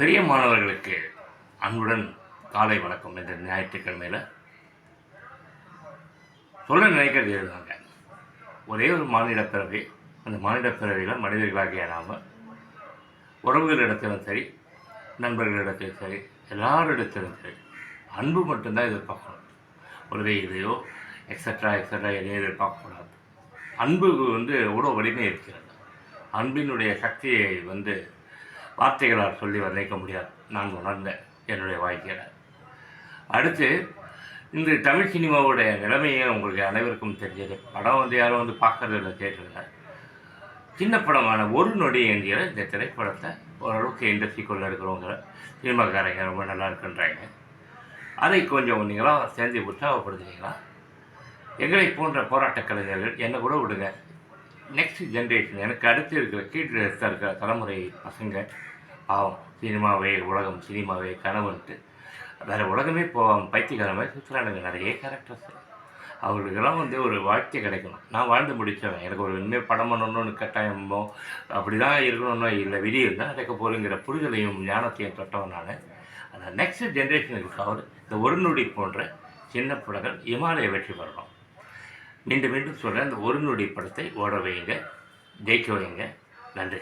பெரிய மாணவர்களுக்கு அன்புடன் காலை வணக்கம் என்ற ஞாயிற்றுக்கிழமையில். சொல்ல நினைக்கிறது இதுதாங்க ஒரே ஒரு மாநில பிறவி அந்த மானிட பிறவியில் மனிதர்களாகிய நாம் உறவுகளிடத்திலும் சரி நண்பர்களிடத்திலும் சரி எல்லாரிடத்திலும் சரி அன்பு மட்டும்தான் எதிர்பார்க்கணும். ஒரு இதையோ எக்ஸட்ரா எக்ஸட்ரா எதையும் எதிர்பார்க்கக்கூடாது. அன்பு வந்து எவ்வளோ வலிமை இருக்கிறது? அன்பினுடைய சக்தியை வந்து வார்த்தைகளால் சொல்லி வர்ணிக்க முடியாது. நான் உணர்ந்தேன் என்னுடைய வாழ்க்கையில். அடுத்து இந்த தமிழ் சினிமாவுடைய நிலைமையை உங்களுக்கு அனைவருக்கும் தெரிஞ்சது. படம் வந்து யாரும் வந்து பார்க்கறது இல்லை தேட்டரில் சின்ன படமான ஒரு நொடி என்கிற இந்த திரைப்படத்தை ஓரளவுக்கு இண்டஸ்ட்ரிக்குள்ளே இருக்கிறவங்க சினிமாக்காரங்க ரொம்ப நல்லா இருக்குன்றாங்க. அதை கொஞ்சம் நீங்களாம் சேர்ந்து உற்சாகப்படுத்துனீங்களா? எங்களை போன்ற போராட்ட கலைஞர்கள் என்னை கூட விடுங்க. நெக்ஸ்ட் ஜென்ரேஷன் எனக்கு அடுத்து இருக்கிற கீழே இருக்கிற தலைமுறை பசங்க பாவம் சினிமாவே உலகம் சினிமாவே கனவுன்ட்டு. வேறு உலகமே போவாங்க பைத்தியக்காரமே சுற்றுலானுங்க நிறைய கேரக்டர்ஸ் அவர்களுக்கெல்லாம் வந்து ஒரு வாழ்க்கை கிடைக்கணும். நான் வாழ்ந்து முடித்தவன் எனக்கு ஒரு இனிமேல் படம் பண்ணணும்னு கட்டாயமோ அப்படி தான் இருக்கணும்னோ இல்லை விதி இருந்தால் கிடைக்க போகிறேங்கிற புரிதலையும் ஞானத்தையும் தொட்டவன் நான். அந்த நெக்ஸ்ட் ஜென்ரேஷனுக்காக இந்த ஒரு நொடி போன்ற சின்ன படங்கள் இமாலய வெற்றி பெறணும். மீண்டும் மீண்டும் சொல்கிறேன் அந்த ஒரு நொடி படத்தை ஓட வைங்க ஜெயிக்க வைங்க நன்றி.